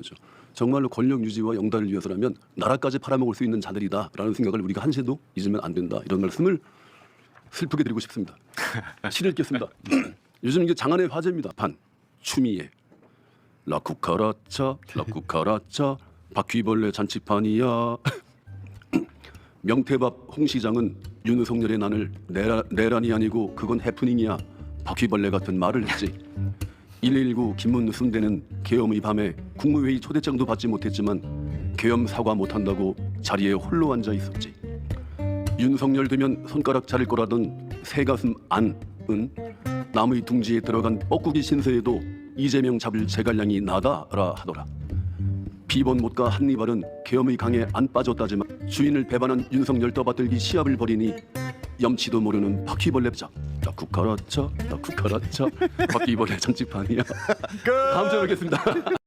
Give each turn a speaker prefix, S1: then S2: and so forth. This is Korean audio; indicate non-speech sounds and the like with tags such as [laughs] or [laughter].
S1: 거죠. 정말로 권력 유지와 영달을 위해서라면 나라까지 팔아먹을 수 있는 자들이다라는 생각을 우리가 한시도 잊으면 안 된다. 이런 말씀을 슬프게 드리고 싶습니다. [laughs] 시를 읽겠습니다. [clears throat] 요즘 이게 장안의 화제입니다. 반 추미애 라쿠카라차 라쿠카라차 바퀴벌레 잔치판이야 [clears throat] 명태밥 홍 시장은 윤석열의 난을 내라, 내란이 아니고 그건 해프닝이야 바퀴벌레 같은 말을 했지 119 김문수 순대는 계엄의 밤에 국무회의 초대장도 받지 못했지만 계엄 사과 못한다고 자리에 홀로 앉아 있었지 윤석열 되면 손가락 자를 거라던 새가슴 안은 남의 둥지에 들어간 뻐꾸기 신세에도 이재명 잡을 제갈량이 나다라 하더라. 비번 못가 한니발은 계엄의 강에 안 빠졌다지만 주인을 배반한 윤석열 떠받들기 시합을 벌이니 염치도 모르는 바퀴벌레자 나쿠카라차 나쿠카라차 바퀴벌레 장치판이야. 다음 주에 뵙겠습니다. [laughs]